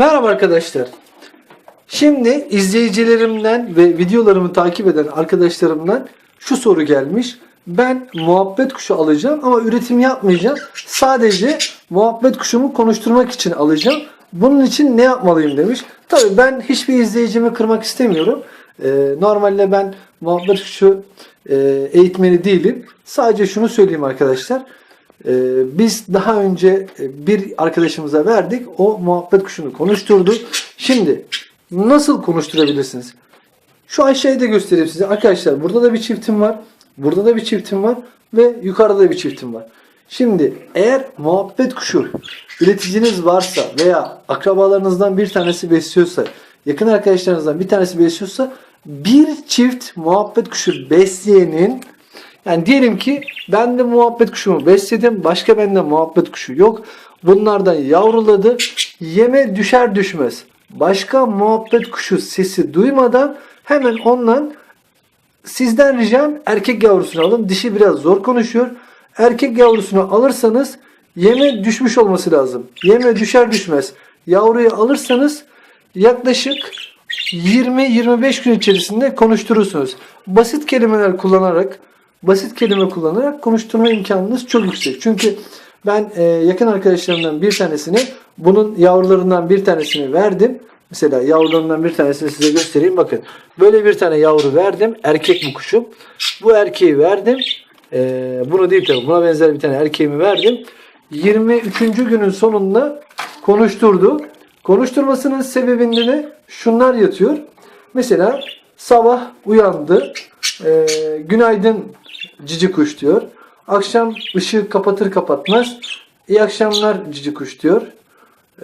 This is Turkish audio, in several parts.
Merhaba arkadaşlar. Şimdi izleyicilerimden ve videolarımı takip eden arkadaşlarımdan şu soru gelmiş. Ben muhabbet kuşu alacağım ama üretim yapmayacağım. Sadece muhabbet kuşumu konuşturmak için alacağım. Bunun için ne yapmalıyım demiş. Tabii ben hiçbir izleyicimi kırmak istemiyorum. Ee, normalde ben muhabbet kuşu e, eğitmeni değilim. Sadece şunu söyleyeyim arkadaşlar. Ee, biz daha önce e, bir arkadaşımıza verdik. O muhabbet kuşunu konuşturdu. Şimdi nasıl konuşturabilirsiniz? Şu aşağıda göstereyim size. Arkadaşlar burada da bir çiftim var. Burada da bir çiftim var. Ve yukarıda da bir çiftim var. Şimdi eğer muhabbet kuşu üreticiniz varsa veya akrabalarınızdan bir tanesi besliyorsa, yakın arkadaşlarınızdan bir tanesi besliyorsa bir çift muhabbet kuşu besleyenin yani diyelim ki ben de muhabbet kuşumu besledim. Başka bende muhabbet kuşu yok. Bunlardan yavruladı. Yeme düşer düşmez. Başka muhabbet kuşu sesi duymadan hemen ondan sizden ricam erkek yavrusunu alın. Dişi biraz zor konuşuyor. Erkek yavrusunu alırsanız yeme düşmüş olması lazım. Yeme düşer düşmez. Yavruyu alırsanız yaklaşık 20-25 gün içerisinde konuşturursunuz. Basit kelimeler kullanarak basit kelime kullanarak konuşturma imkanınız çok yüksek. Çünkü ben e, yakın arkadaşlarımdan bir tanesini bunun yavrularından bir tanesini verdim. Mesela yavrularından bir tanesini size göstereyim. Bakın böyle bir tane yavru verdim. Erkek bu kuşum. Bu erkeği verdim. E, bunu değil tabii. Buna benzer bir tane erkeğimi verdim. 23. günün sonunda konuşturdu. Konuşturmasının sebebinde de şunlar yatıyor. Mesela sabah uyandı. E, günaydın cici kuş diyor. Akşam ışığı kapatır kapatmaz. İyi akşamlar cici kuş diyor.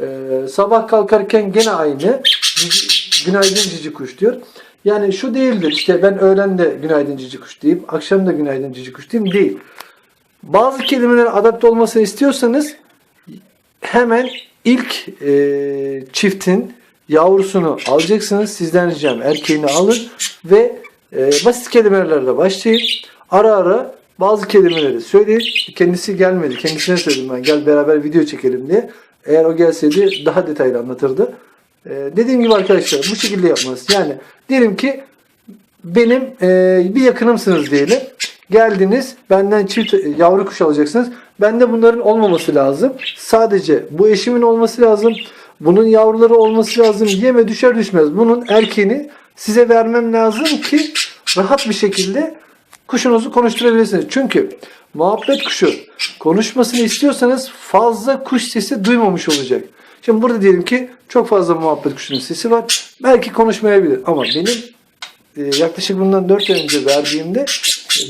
Ee, sabah kalkarken gene aynı. Cici- günaydın cici kuş diyor. Yani şu değildir. İşte ben öğlen de günaydın cici kuş deyip akşam da günaydın cici kuş diyeyim değil. Bazı kelimelere adapte olmasını istiyorsanız hemen ilk e, çiftin yavrusunu alacaksınız. Sizden ricam erkeğini alın ve e, basit kelimelerle başlayın. Ara ara bazı kelimeleri söyleyin. Kendisi gelmedi. Kendisine söyledim ben gel beraber video çekelim diye. Eğer o gelseydi daha detaylı anlatırdı. E, dediğim gibi arkadaşlar bu şekilde yapmanız. Yani diyelim ki benim e, bir yakınımsınız diyelim. Geldiniz benden çift yavru kuş alacaksınız. Bende bunların olmaması lazım. Sadece bu eşimin olması lazım. Bunun yavruları olması lazım. Yeme düşer düşmez. Bunun erkeğini size vermem lazım ki rahat bir şekilde kuşunuzu konuşturabilirsiniz. Çünkü muhabbet kuşu konuşmasını istiyorsanız fazla kuş sesi duymamış olacak. Şimdi burada diyelim ki çok fazla muhabbet kuşunun sesi var. Belki konuşmayabilir ama benim e, yaklaşık bundan 4 ay önce verdiğimde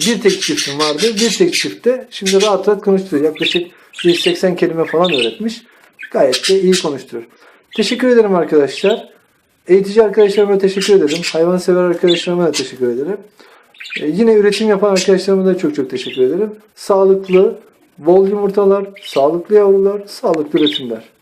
bir tek çiftim vardı. Bir tek çiftte şimdi rahat rahat konuşturuyor. Yaklaşık 180 kelime falan öğretmiş. Gayet de iyi konuşturuyor. Teşekkür ederim arkadaşlar. Eğitici arkadaşlarıma teşekkür ederim. Hayvansever arkadaşlarıma da teşekkür ederim. E, yine üretim yapan arkadaşlarıma da çok çok teşekkür ederim. Sağlıklı, bol yumurtalar, sağlıklı yavrular, sağlıklı üretimler.